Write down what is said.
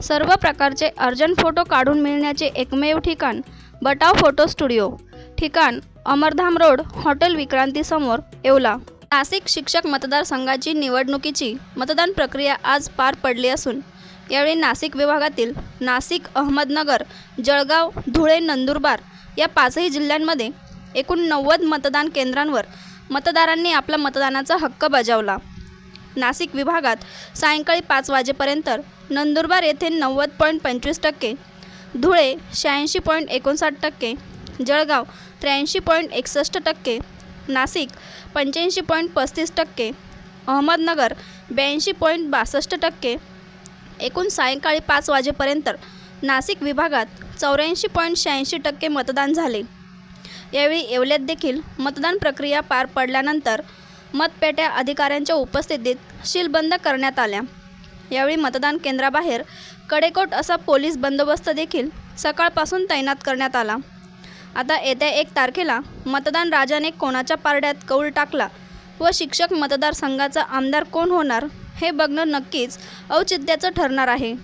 सर्व प्रकारचे urgent photo काढून मिळण्याचे एकमेव ठिकाण बटाव फोटो स्टुडिओ. ठिकाण अमरधाम रोड हॉटेल विक्रांतीसमोर येवला. नाशिक शिक्षक मतदारसंघाची निवडणुकीची मतदान प्रक्रिया आज पार पडली असून यावेळी नाशिक विभागातील नाशिक अहमदनगर जळगाव धुळे नंदुरबार या पाचही जिल्ह्यांमध्ये एकूण नव्वद मतदान केंद्रांवर मतदारांनी आपला मतदानाचा हक्क बजावला. नाशिक विभागात सायंकाळी पाच वाजेपर्यंत नंदुरबार येथे नव्वद पॉईंट पंचवीस टक्के धुळे शहाऐंशी पॉईंट एकोणसाठ टक्के जळगाव त्र्याऐंशी पॉईंट एकसष्ट टक्के नाशिक पंच्याऐंशी पॉईंट पस्तीस टक्के अहमदनगर ब्याऐंशी पॉईंट बासष्ट टक्के. एकूण सायंकाळी पाच वाजेपर्यंत नाशिक विभागात चौऱ्याऐंशी पॉईंट शहाऐंशी टक्के मतदान झाले. यावेळी येवल्यात देखील मतदान प्रक्रिया पार पडल्यानंतर मतपेट्या अधिकाऱ्यांच्या उपस्थितीत शीलबंद करण्यात आल्या. यावेळी मतदान केंद्राबाहेर कडेकोट असा पोलीस बंदोबस्त देखील सकाळपासून तैनात करण्यात आला. आता येत्या एक तारखेला मतदान राजाने कोणाच्या पारड्यात कौल टाकला व शिक्षक मतदारसंघाचा आमदार कोण होणार हे बघणं नक्कीच औचित्याचं ठरणार आहे.